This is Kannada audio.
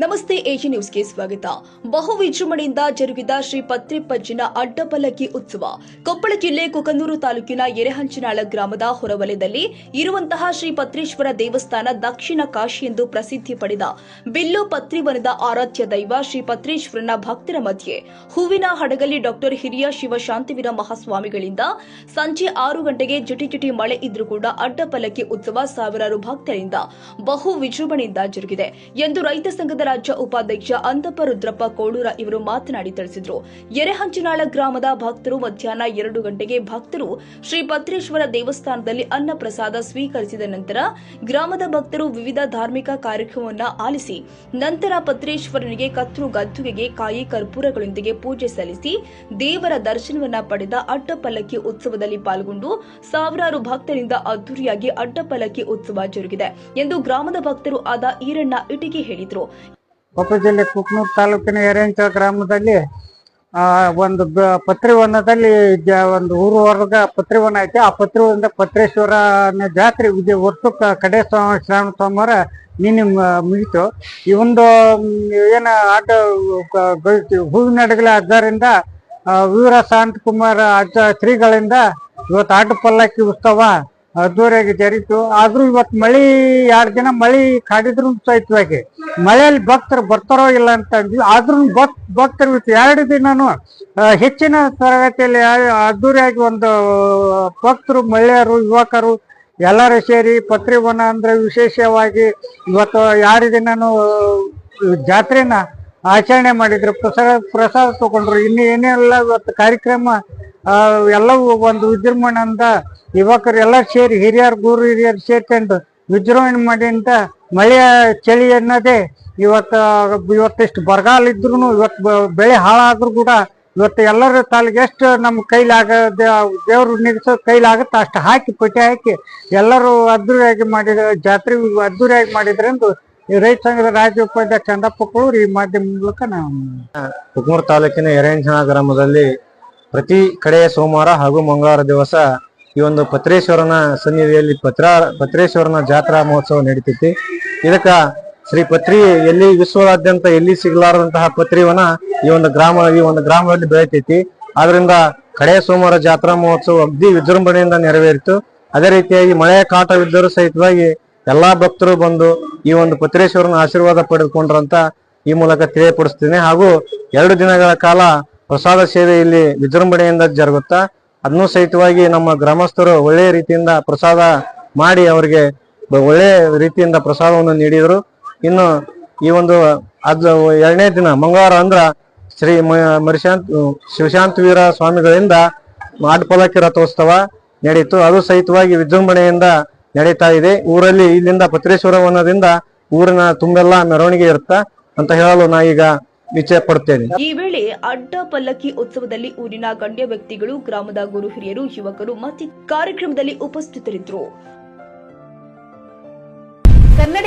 ನಮಸ್ತೆ ಏಜಿ ನ್ಯೂಸ್ಗೆ ಸ್ವಾಗತ. ಬಹು ವಿಜೃಂಭಣೆಯಿಂದ ಜರುಗಿದ ಶ್ರೀ ಪತ್ರಿಪ್ಪಜ್ಜಿನ ಅಡ್ಡಪಲ್ಲಕ್ಕಿ ಉತ್ಸವ. ಕೊಪ್ಪಳ ಜಿಲ್ಲೆ ಕುಕನೂರು ತಾಲೂಕಿನ ಎರೆಹಂಚನಾಳ ಗ್ರಾಮದ ಹೊರವಲಯದಲ್ಲಿ ಇರುವಂತಹ ಶ್ರೀ ಪತ್ರೇಶ್ವರ ದೇವಸ್ಥಾನ ದಕ್ಷಿಣ ಕಾಶಿ ಎಂದು ಪ್ರಸಿದ್ಧಿ ಪಡೆದ ಬಿಲ್ಲು ಪತ್ರಿವನದ ಆರಾಧ್ಯ ದೈವ ಶ್ರೀ ಪತ್ರೇಶ್ವರನ ಭಕ್ತರ ಮಧ್ಯೆ ಹೂವಿನ ಹಡಗಲಿ ಡಾಕ್ಟರ್ ಹಿರಿಯ ಶಿವಶಾಂತಿವೀರ ಮಹಾಸ್ವಾಮಿಗಳಿಂದ ಸಂಜೆ ಆರು ಗಂಟೆಗೆ ಜಿಟಿ ಜಿಟಿ ಮಳೆ ಇದ್ರೂ ಕೂಡ ಅಡ್ಡಪಲ್ಲಕ್ಕಿ ಉತ್ಸವ ಸಾವಿರಾರು ಭಕ್ತರಿಂದ ಬಹು ವಿಜೃಂಭಣೆಯಿಂದ ಜರುಗಿದೆ ಎಂದು ರೈತ ಸಂಘದ ರಾಜ್ಯ ಉಪಾಧ್ಯಕ್ಷ ಅಂತಪ್ಪ ರುದ್ರಪ್ಪ ಕೋಡೂರ ಇವರು ಮಾತನಾಡಿ ತಿಳಿಸಿದರು. ಎರೆಹಂಚಿನಾಳ ಗ್ರಾಮದ ಭಕ್ತರು ಮಧ್ಯಾಹ್ನ ಎರಡು ಗಂಟೆಗೆ ಭಕ್ತರು ಶ್ರೀ ಪತ್ರೇಶ್ವರ ದೇವಸ್ಥಾನದಲ್ಲಿ ಅನ್ನ ಪ್ರಸಾದ ಸ್ವೀಕರಿಸಿದ ನಂತರ ಗ್ರಾಮದ ಭಕ್ತರು ವಿವಿಧ ಧಾರ್ಮಿಕ ಕಾರ್ಯಕ್ರಮವನ್ನ ಆಲಿಸಿ, ನಂತರ ಪತ್ರೇಶ್ವರನಿಗೆ ಕತ್ರು ಗದ್ದುಗೆಗೆ ಕಾಯಿ ಕರ್ಪೂರಗಳೊಂದಿಗೆ ಪೂಜೆ ಸಲ್ಲಿಸಿ, ದೇವರ ದರ್ಶನವನ್ನ ಪಡೆದ ಅಡ್ಡಪಲ್ಲಕ್ಕಿ ಉತ್ಸವದಲ್ಲಿ ಪಾಲ್ಗೊಂಡು ಸಾವಿರಾರು ಭಕ್ತರಿಂದ ಅದ್ದೂರಿಯಾಗಿ ಅಡ್ಡಪಲ್ಲಕ್ಕಿ ಉತ್ಸವ ಜರುಗಿದೆ ಎಂದು ಗ್ರಾಮದ ಭಕ್ತರು ಆದ ಈರಣ್ಣ ಇಟಿಗೆ ಹೇಳಿದರು. ಕೊಪ್ಪಳ ಜಿಲ್ಲೆ ಕುಕ್ನೂರು ತಾಲೂಕಿನ ಎರೆಂಚ ಗ್ರಾಮದಲ್ಲಿ ಒಂದು ಪತ್ರಿವನದಲ್ಲಿ ಒಂದು ಊರು ಹೊರಗ ಪತ್ರಿವನ ಐತಿ. ಆ ಪತ್ರಿವನದ ಪತ್ರೇಶ್ವರನ ಜಾತ್ರೆ ವಿಜಯ ವರ್ಷಕ್ಕೆ ಕಡೆ ಶ್ರಾವಣ ಸೋಮವಾರ ನಿನ್ನೆ ಮುಗಿತು. ಈ ಒಂದು ಏನು ಆಟ ಹೂವಿನ ಅಡಗಲ ಅಜ್ಜರಿಂದ ವೀರ ಶಾಂತಕುಮಾರ್ ಅಜ್ಜ ಶ್ರೀಗಳಿಂದ ಇವತ್ತು ಆಟ ಪಲ್ಲಕ್ಕಿ ಉತ್ಸವ ಅದ್ದೂರಿಯಾಗಿ ಜರಿತು. ಆದ್ರೂ ಇವತ್ತು ಮಳಿ ಎರಡು ದಿನ ಮಳಿ ಕಾಡಿದ್ರು ಸಹಿತವಾಗಿ ಮಳೆಯಲ್ಲಿ ಭಕ್ತರು ಬರ್ತಾರೋ ಇಲ್ಲ ಅಂತ ಅಂದ್ವಿ. ಆದ್ರೂ ಭಕ್, ಭಕ್ತರು ಇವತ್ತು ಎರಡು ದಿನನು ಹೆಚ್ಚಿನ ತರಗತಿಯಲ್ಲಿ ಅದ್ದೂರಿಯಾಗಿ ಒಂದು, ಭಕ್ತರು, ಮಹಿಳೆಯರು, ಯುವಕರು ಎಲ್ಲರೂ ಸೇರಿ ಪತ್ರಿವನ ಅಂದ್ರೆ ವಿಶೇಷವಾಗಿ ಇವತ್ತು ಎರಡು ದಿನನು, ಜಾತ್ರೆನ ಆಚರಣೆ ಮಾಡಿದ್ರು. ಪ್ರಸಾದ ಪ್ರಸಾದ ತಗೊಂಡ್ರು. ಇನ್ನು ಏನೆಲ್ಲ ಇವತ್ತು ಕಾರ್ಯಕ್ರಮ ಎಲ್ಲವೂ ಒಂದು ವಿಜೃಂಭಣೆಯಿಂದ ಯುವಕರು ಎಲ್ಲ ಸೇರಿ, ಹಿರಿಯರು, ಗುರು ಹಿರಿಯರು ಸೇರ್ಕೊಂಡು ವಿಜೃಂಭಣೆ ಮಾಡಿಂದ ಮಳೆಯ ಚಳಿ ಅನ್ನೋದೇ ಇವತ್ತು, ಇವತ್ತಿಷ್ಟು ಬರಗಾಲ ಇದ್ರು ಇವತ್ತು ಬೆಳೆ ಹಾಳಾದ್ರೂ ಕೂಡ ಇವತ್ತು ಎಲ್ಲರ ತಾಲಿಗೆ ಎಷ್ಟು ನಮ್ಮ ಕೈಲಾಗ ದೇವ್ರು ನಿಲ್ಸೋ ಕೈಲಾಗುತ್ತೆ ಅಷ್ಟು ಹಾಕಿ, ಪಟ್ಟಿ ಹಾಕಿ ಎಲ್ಲರೂ ಅದ್ದೂರಿಯಾಗಿ ಮಾಡಿದ, ಜಾತ್ರೆ ಅದ್ದೂರಿಯಾಗಿ ಮಾಡಿದ್ರೆಂದು ರೈತ ಸಂಘದ ರಾಜ್ಯ ಉಪಾಧ್ಯಕ್ಷ ಚಂದಪ್ಪ ಕೂಡ ಈ ಮಾಧ್ಯಮ ಮೂಲಕ ನಾವು ಕುಕ್ಮೂರ್ ತಾಲೂಕಿನ ಎರೇಂಜನ ಗ್ರಾಮದಲ್ಲಿ ಪ್ರತಿ ಕಡೆಯ ಸೋಮವಾರ ಹಾಗೂ ಮಂಗಳವಾರ ದಿವಸ ಈ ಒಂದು ಪತ್ರೇಶ್ವರನ ಸನ್ನಿಧಿಯಲ್ಲಿ ಪತ್ರ, ಪತ್ರೇಶ್ವರನ ಜಾತ್ರಾ ಮಹೋತ್ಸವ ನಡೀತೈತಿ. ಇದಕ್ಕ ಶ್ರೀ ಪತ್ರಿ ಎಲ್ಲಿ ವಿಶ್ವದಾದ್ಯಂತ ಎಲ್ಲಿ ಸಿಗಲಾರದಂತಹ ಪತ್ರಿವನ ಈ ಒಂದು ಗ್ರಾಮ, ಈ ಒಂದು ಗ್ರಾಮದಲ್ಲಿ ಬೆಳಿತೈತಿ. ಆದ್ರಿಂದ ಕಡೆಯ ಸೋಮವಾರ ಜಾತ್ರಾ ಮಹೋತ್ಸವ ಅಗ್ದಿ ವಿಜೃಂಭಣೆಯಿಂದ ನೆರವೇರಿತು. ಅದೇ ರೀತಿಯಾಗಿ ಮಳೆಯ ಕಾಟವಿದ್ದರೂ ಸಹಿತವಾಗಿ ಎಲ್ಲಾ ಭಕ್ತರು ಬಂದು ಈ ಒಂದು ಪತ್ರೇಶ್ವರನ ಆಶೀರ್ವಾದ ಪಡೆದುಕೊಂಡ್ರಂತ ಈ ಮೂಲಕ ತಿಳಿಯಪಡಿಸ್ತೀನಿ. ಹಾಗೂ ಎರಡು ದಿನಗಳ ಕಾಲ ಪ್ರಸಾದ ಸೇವೆ ಇಲ್ಲಿ ವಿಜೃಂಭಣೆಯಿಂದ ಜರುಗುತ್ತಾ, ಅದನ್ನು ಸಹಿತವಾಗಿ ನಮ್ಮ ಗ್ರಾಮಸ್ಥರು ಒಳ್ಳೆಯ ರೀತಿಯಿಂದ ಪ್ರಸಾದ ಮಾಡಿ ಅವರಿಗೆ ಒಳ್ಳೆಯ ರೀತಿಯಿಂದ ಪ್ರಸಾದವನ್ನು ನೀಡಿದರು. ಇನ್ನು ಈ ಒಂದು ಅದ್ ಎರಡನೇ ದಿನ ಮಂಗಳವಾರ ಅಂದ್ರ ಶ್ರೀ ಮರಿಶಾಂತ್, ಶಿವಶಾಂತ ವೀರ ಸ್ವಾಮಿಗಳಿಂದ ಮಾಡ್ಪಲಕ್ಕಿ ರಥೋತ್ಸವ ನಡೆಯಿತು ಅದು ಸಹಿತವಾಗಿ ವಿಜೃಂಭಣೆಯಿಂದ ನಡೀತಾ ಇದೆ. ಊರಲ್ಲಿ ಇಲ್ಲಿಂದ ಪತ್ರೇಶ್ವರ ವನದಿಂದ ಊರಿನ ತುಂಬೆಲ್ಲ ಮೆರವಣಿಗೆ ಇರುತ್ತಾ ಅಂತ ಹೇಳಲು ನಾ ಈಗ ಇಚ್ಛೆ ಪಡ್ತೇನೆ. ಈ ವೇಳೆ ಅಡ್ಡ ಪಲ್ಲಕ್ಕಿ ಉತ್ಸವದಲ್ಲಿ ಊರಿನ ಗಣ್ಯ ವ್ಯಕ್ತಿಗಳು, ಗ್ರಾಮದ ಗುರು ಹಿರಿಯರು, ಯುವಕರು ಮತ್ತಿ ಕಾರ್ಯಕ್ರಮದಲ್ಲಿ ಉಪಸ್ಥಿತರಿದ್ದರು. ಕನ್ನಡಿ